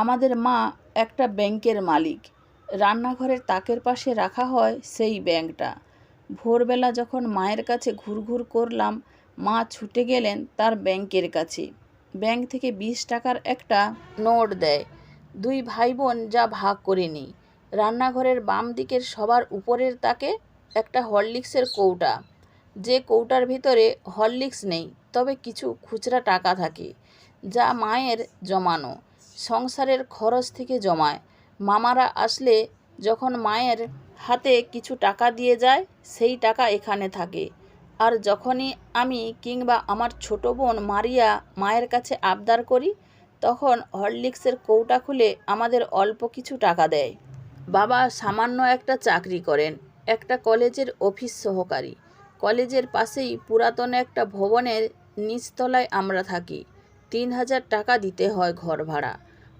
আমাদের মা একটা ব্যাংকের মালিক। রান্নাঘরের তাকের পাশে রাখা হয় সেই ব্যাংকটা। ভোরবেলা যখন মায়ের কাছে ঘুরঘুর করলাম, মা ছুটে গেলেন তার ব্যাংকের কাছে। ব্যাংক থেকে বিশ টাকার একটা নোট দেয়। দুই ভাই বোন যা ভাগ করে নিই। রান্নাঘরের বাম দিকের সবার উপরের তাকে একটা হরলিক্সের কৌটা। যে কৌটার ভিতরে হরলিক্স নেই, তবে কিছু খুচরা টাকা থাকে, যা মায়ের জমানো। সংসারের খরচ থেকে জমায়। মামারা আসলে যখন মায়ের হাতে কিছু টাকা দিয়ে যায়, সেই টাকা এখানে থাকে। আর যখনই আমি কিংবা আমার ছোট বোন মারিয়া মায়ের কাছে আবদার করি, তখন হরলিক্সের কৌটা খুলে আমাদের অল্প কিছু টাকা দেয়। বাবা সামান্য একটা চাকরি করেন, একটা কলেজের অফিস সহকারী। কলেজের পাশেই পুরাতন একটা ভবনের নিচতলায় আমরা থাকি। তিন হাজার টাকা দিতে হয় ঘর ভাড়া।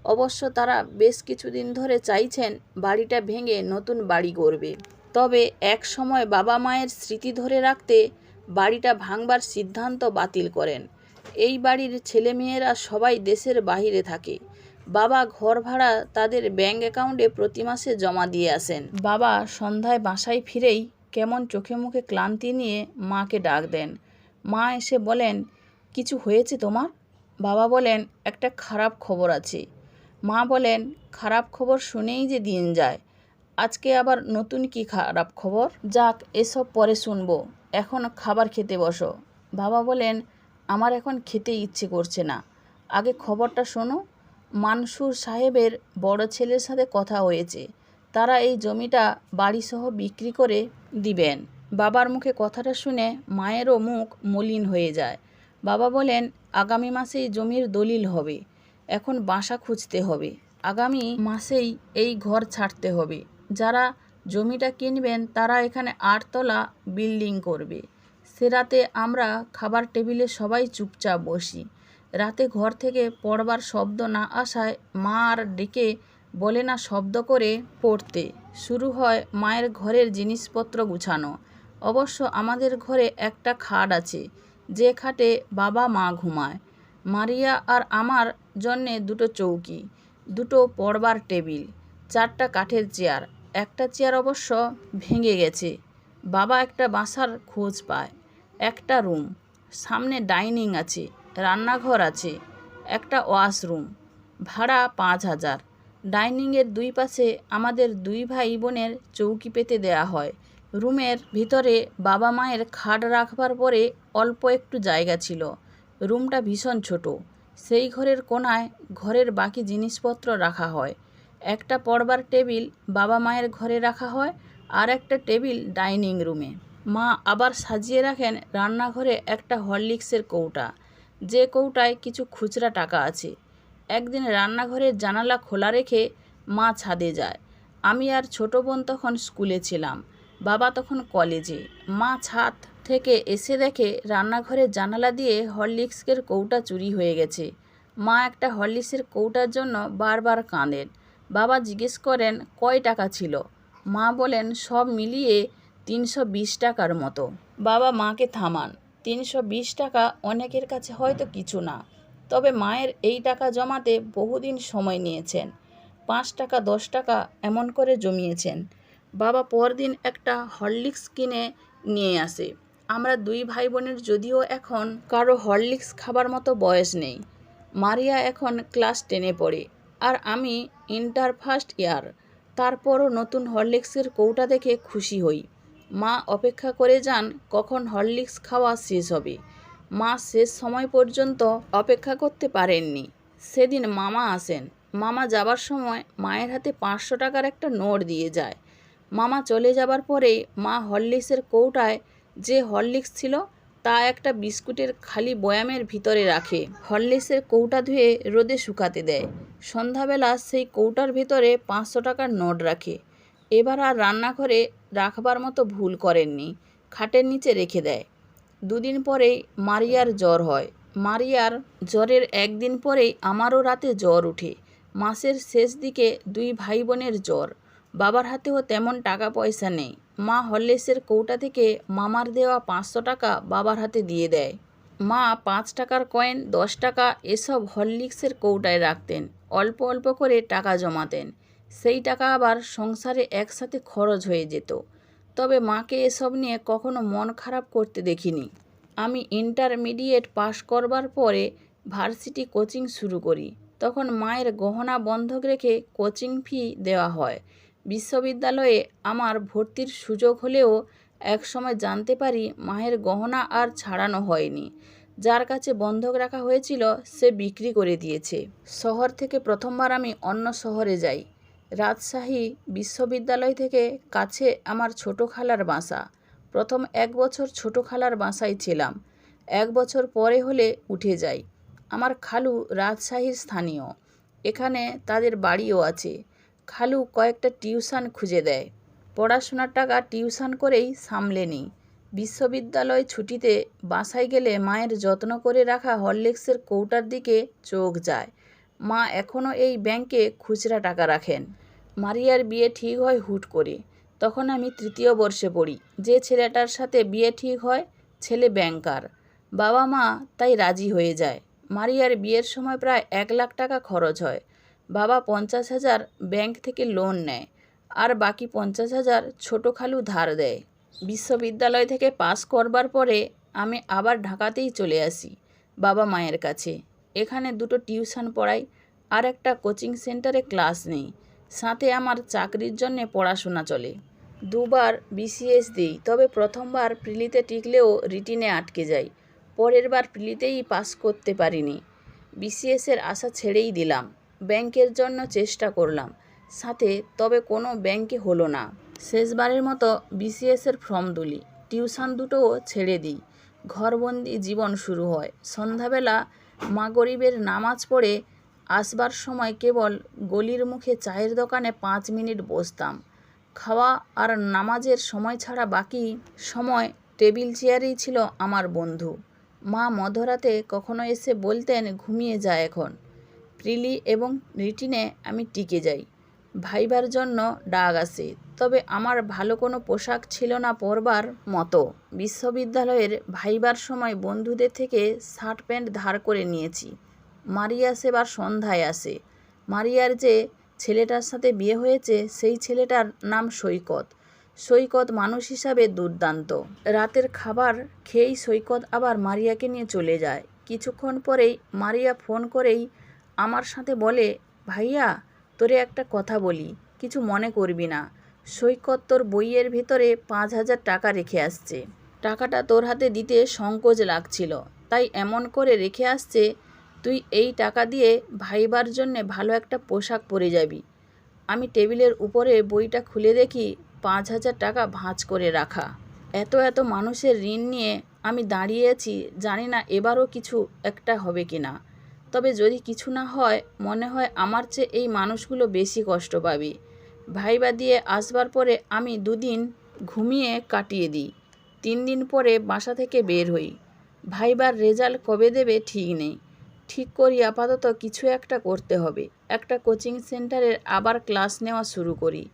অবশ্য তারা বেশ কিছুদিন ধরে চাইছেন বাড়িটা ভেঙে নতুন বাড়ি গড়বে। তবে এক সময় বাবা মায়ের স্মৃতি ধরে রাখতে বাড়িটা ভাঙবার সিদ্ধান্ত বাতিল করেন। এই বাড়ির ছেলেমেয়েরা সবাই দেশের বাইরে থাকে। বাবা ঘর ভাড়া তাদের ব্যাঙ্ক অ্যাকাউন্টে প্রতি মাসে জমা দিয়ে আসেন। বাবা সন্ধ্যায় বাসায় ফিরেই কেমন চোখে মুখে ক্লান্তি নিয়ে মাকে ডাক দেন। মা এসে বলেন, কিছু হয়েছে তোমার? বাবা বলেন, একটা খারাপ খবর আছে। মা বলেন, খারাপ খবর শুনেই যে দিন যায়। আজকে আবার নতুন কি খারাপ খবর? যাক, এসব পরে শুনব। এখন খাবার খেতে বসো। বাবা বলেন, আমার এখন খেতে ইচ্ছে করছে না। আগে খবরটা শোনো। মানসুর সাহেবের বড় ছেলের সাথে কথা হয়েছে। তারা এই জমিটা বাড়িসহ বিক্রি করে দিবেন। বাবার মুখে কথাটা শুনে মায়েরও মুখ মলিন হয়ে যায়। বাবা বলেন, আগামী মাসেই জমির দলিল হবে। এখন বাসা খুঁজতে হবে। আগামী মাসেই এই ঘর ছাড়তে হবে। যারা জমিটা কিনবেন, তারা এখানে আটতলা বিল্ডিং করবে। সে রাতে আমরা খাবার টেবিলে সবাই চুপচাপ বসি। রাতে ঘর থেকে পড়বার শব্দ না আসায় মা আর ডেকে বলে না শব্দ করে পড়তে। শুরু হয় মায়ের ঘরের জিনিসপত্র গুছানো। অবশ্য আমাদের ঘরে একটা খাট আছে। যে খাটে বাবা মা ঘুমায়। মারিয়া আর আমার জন্যে দুটো চৌকি, দুটো পড়বার টেবিল, চারটা কাঠের চেয়ার। একটা চেয়ার অবশ্য ভেঙে গেছে। বাবা একটা বাসার খোঁজ পায়। একটা রুম। সামনে ডাইনিং আছে, রান্নাঘর আছে, একটা ওয়াশরুম। ভাড়া পাঁচ হাজার। ডাইনিংয়ের দুই পাশে আমাদের দুই ভাই বোনের চৌকি পেতে দেয়া হয়। রুমের ভিতরে বাবা মায়ের খাট রাখবার পরে অল্প একটু জায়গা ছিল। রুমটা ভীষণ ছোট। সেই ঘরের কোনায় ঘরের বাকি জিনিসপত্র রাখা হয়। একটা পড়বার টেবিল বাবা মায়ের ঘরে রাখা হয় আর একটা টেবিল ডাইনিং রুমে। মা আবার সাজিয়ে রাখেন রান্নাঘরে একটা হরলিক্সের কৌটা। যে কৌটায় কিছু খুচরা টাকা আছে। একদিন রান্নাঘরের জানালা খোলা রেখে মা ছাদে যায়। আমি আর ছোট বোন তখন স্কুলে ছিলাম। বাবা তখন কলেজে। মা ছাদ থেকে এসে দেখে রান্নাঘরের জানালা দিয়ে হরলিক্সের কৌটা চুরি হয়ে গেছে। মা একটা হরলিক্সের কৌটার জন্য বারবার কাঁদেন। বাবা জিজ্ঞেস করেন, কয় টাকা ছিল? মা বলেন, সব মিলিয়ে তিনশো বিশ টাকার মতো। বাবা মাকে থামান, তিনশো বিশ টাকা অনেকের কাছে হয়তো কিছু না, তবে মায়ের এই টাকা জমাতে বহুদিন সময় নিয়েছেন। পাঁচ টাকা, দশ টাকা এমন করে জমিয়েছেন। বাবা পরদিন একটা হরলিক্স কিনে নিয়ে আসে। আমরা দুই ভাই বোনের যদিও এখন কারও হরলিক্স খাবার মতো বয়স নেই। মারিয়া এখন ক্লাস টেনে পড়ে আর আমি ইন্টার ফার্স্ট ইয়ার। তারপরও নতুন হরলিক্সের কৌটা দেখে খুশি হই। মা অপেক্ষা করে যান কখন হরলিক্স খাওয়া শেষ হবে। মা শেষ সময় পর্যন্ত অপেক্ষা করতে পারেননি। সেদিন মামা আসেন। মামা যাবার সময় মায়ের হাতে পাঁচশো টাকার একটা নোট দিয়ে যায়। মামা চলে যাবার পরে মা হরলিক্সের কৌটায় যে হরলিক্স ছিল, তা একটা বিস্কুটের খালি বয়ামের ভিতরে রাখে। হরলিক্সের কৌটা ধুয়ে রোদে শুকাতে দেয়। সন্ধ্যাবেলা সেই কৌটার ভিতরে পাঁচশো টাকার নোট রাখে। এবার আর রান্নাঘরে রাখবার মতো ভুল করেননি। খাটের নিচে রেখে দেয়। দুদিন পরেই মারিয়ার জ্বর হয়। মারিয়ার জ্বরের একদিন পরেই আমারও রাতে জ্বর ওঠে মাসের শেষ দিকে দুই ভাই বোনের জ্বর। বাবার হাতেও তেমন টাকা পয়সা নেই। মা হরলিক্সের কৌটা থেকে মামার দেওয়া পাঁচশো টাকা বাবার হাতে দিয়ে দেয়। মা পাঁচ টাকার কয়েন, দশ টাকা এসব হরলিক্সের কৌটায় রাখতেন, অল্প অল্প করে টাকা জমাতেন। সেই টাকা আবার সংসারে একসাথে খরচ হয়ে যেত। তবে মাকে এসব নিয়ে কখনো মন খারাপ করতে দেখিনি। আমি ইন্টারমিডিয়েট পাশ করবার পরে ভার্সিটি কোচিং শুরু করি। তখন মায়ের গহনা বন্ধক রেখে কোচিং ফি দেওয়া হয়। বিশ্ববিদ্যালয়ে আমার ভর্তির সুযোগ হলেও একসময় জানতে পারি মায়ের গহনা আর ছাড়ানো হয়নি। যার কাছে বন্ধক রাখা হয়েছিল, সে বিক্রি করে দিয়েছে। শহর থেকে প্রথমবার আমি অন্য শহরে যাই। রাজশাহী বিশ্ববিদ্যালয় থেকে কাছে আমার ছোটো খালার বাসা। প্রথম এক বছর ছোটো খালার বাসায় ছিলাম। এক বছর পরে হলে উঠে যাই। আমার খালু রাজশাহীর স্থানীয়। এখানে তাদের বাড়িও আছে। খালু কয়েকটা টিউশন খুঁজে দেয়। পড়াশোনার টাকা টিউশন করেই সামলে নিই। বিশ্ববিদ্যালয় ছুটিতে বাসায় গেলে মায়ের যত্ন করে রাখা হরলিক্সের কৌটার দিকে চোখ যায়। মা এখনও এই ব্যাংকে খুচরা টাকা রাখেন। মারিয়ার বিয়ে ঠিক হয় হুট করে। তখন আমি তৃতীয় বর্ষে পড়ি। যে ছেলেটার সাথে বিয়ে ঠিক হয়, ছেলে ব্যাংকার। বাবা মা তাই রাজি হয়ে যায়। মারিয়ার বিয়ের সময় প্রায় এক লাখ টাকা খরচ হয়। বাবা পঞ্চাশ হাজার ব্যাংক থেকে লোন নেয়, আর বাকি পঞ্চাশ হাজার ছোটো খালু ধার দেয়। বিশ্ববিদ্যালয় থেকে পাস করবার পরে আমি আবার ঢাকাতেই চলে আসি বাবা মায়ের কাছে। এখানে দুটো টিউশন পড়াই, আর একটা কোচিং সেন্টারে ক্লাস নেই। সাথে আমার চাকরির জন্যে পড়াশোনা চলে। দুবার বিসিএস দিই, তবে প্রথমবার প্রিলিতে টিকলেও রিটিনে আটকে যাই। পরের বার প্রিলিতেই পাস করতে পারিনি। বিসিএসের আশা ছেড়েই দিলাম। ব্যাংকের জন্য চেষ্টা করলাম। সাথে তবে কোনো ব্যাংকে হলো না। শেষবারের মতো বিসিএসের ফর্ম তুলি। টিউশন দুটোও ছেড়ে দিই। ঘরবন্দি জীবন শুরু হয়। সন্ধ্যাবেলা মা গরিবের নামাজ পড়ে আসবার সময় কেবল গলির মুখে চায়ের দোকানে পাঁচ মিনিট বসতাম। খাওয়া আর নামাজের সময় ছাড়া বাকি সময় টেবিল চেয়ারেই ছিল আমার বন্ধু। মা মধ্যরাতে কখনো এসে বলতেন, ঘুমিয়ে যায় এখন। প্রিলি এবং রিটিনে আমি টিকে যাই। ভাইবার জন্য ডাক আসে তবে আমার ভালো কোনো পোশাক ছিল না পরবার মতো। বিশ্ববিদ্যালয়ের ভাইবার সময় বন্ধুদের থেকে শার্ট প্যান্ট ধার করে নিয়েছি। মারিয়া সেবার সন্ধ্যায় আসে। মারিয়ার যে ছেলেটার সাথে বিয়ে হয়েছে, সেই ছেলেটার নাম সৈকত। সৈকত মানুষ হিসাবে দুর্দান্ত। রাতের খাবার খেয়েই সৈকত আবার মারিয়াকে নিয়ে চলে যায়। কিছুক্ষণ পরেই মারিয়া ফোন করেই আমার সাথে বলে, ভাইয়া, তোরে একটা কথা বলি, কিছু মনে করবি না। সৈকত তোর বইয়ের ভিতরে পাঁচ হাজার টাকা রেখে আসছে। টাকাটা তোর হাতে দিতে সংকোচ লাগছিল, তাই এমন করে রেখে আসছে, তুই এই টাকা দিয়ে ভাইবার জন্যে ভালো একটা পোশাক পরে যাবি। আমি টেবিলের উপরে বইটা খুলে দেখি, পাঁচ হাজার টাকা ভাঁজ করে রাখা। এত এত মানুষের ঋণ নিয়ে আমি দাঁড়িয়েছি জানি না এবারও কিছু একটা হবে কি না তবে যদি কিছু না হয়, মনে হয় আমার চেয়ে এই মানুষগুলো বেশি কষ্ট পাবে। ভাইবা দিয়ে আসবার পরে আমি দুদিন ঘুমিয়ে কাটিয়ে দিই। তিন দিন পরে বাসা থেকে বের হই। ভাইবার রেজাল্ট কবে দেবে ঠিক নেই। ঠিক করি আপাতত কিছু একটা করতে হবে। একটা কোচিং সেন্টারের আবার ক্লাস নেওয়া শুরু করি।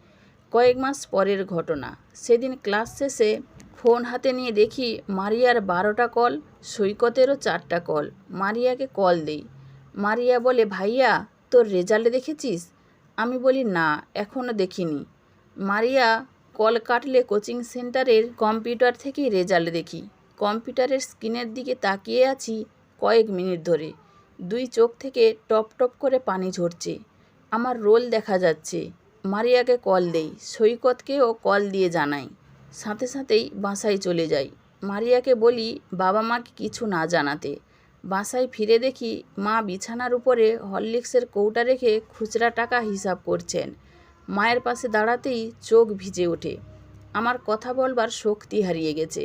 কয়েক মাস পরের ঘটনা। সেদিন ক্লাস শেষে ফোন হাতে নিয়ে দেখি মারিয়ার বারোটা কল, সৈকতেরও চারটা কল। মারিয়াকে কল দেই। মারিয়া বলে, ভাইয়া, তোর রেজাল্ট দেখেছিস? আমি বলি, না এখনও দেখিনি। মারিয়া কল কাটলে কোচিং সেন্টারের কম্পিউটার থেকেই রেজাল্ট দেখি। কম্পিউটারের স্ক্রিনের দিকে তাকিয়ে আছি কয়েক মিনিট ধরে। দুই চোখ থেকে টপ টপ করে পানি ঝরছে। আমার রোল দেখা যাচ্ছে। মারিয়াকে কল দেই। সৈকতকেও কল দিয়ে জানাই। সাথে সাথেই বাসায় চলে যাই। মারিয়াকে বলি, বাবা মাকে কিছু না জানাতে। বাসায় ফিরে দেখি মা বিছানার উপরে হরলিক্সের কৌটা রেখে খুচরা টাকা হিসাব করছেন। মায়ের পাশে দাঁড়াতেই চোখ ভিজে ওঠে। আমার কথা বলবার শক্তি হারিয়ে গেছে।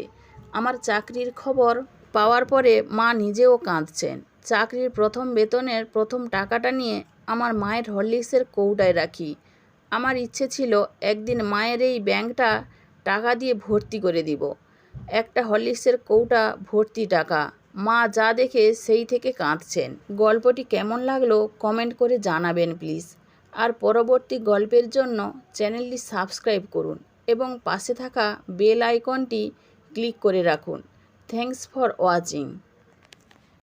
আমার চাকরির খবর পাওয়ার পরে মা নিজেও কাঁদছেন। চাকরির প্রথম বেতনের প্রথম টাকাটা নিয়ে আমার মায়ের হরলিক্সের কৌটায় রাখি। আমার ইচ্ছে ছিল একদিন মায়ের এই ব্যাংকটা টাকা দিয়ে ভর্তি করে দিব। একটা হরলিক্সের কৌটা ভর্তি টাকা। মা যা দেখে সেই থেকে কাঁদছেন। গল্পটি কেমন লাগল কমেন্ট করে জানাবেন প্লিজ। আর পরবর্তী গল্পের জন্য চ্যানেলটি সাবস্ক্রাইব করুন এবং পাশে থাকা বেল আইকনটি ক্লিক করে রাখুন। Thanks for watching.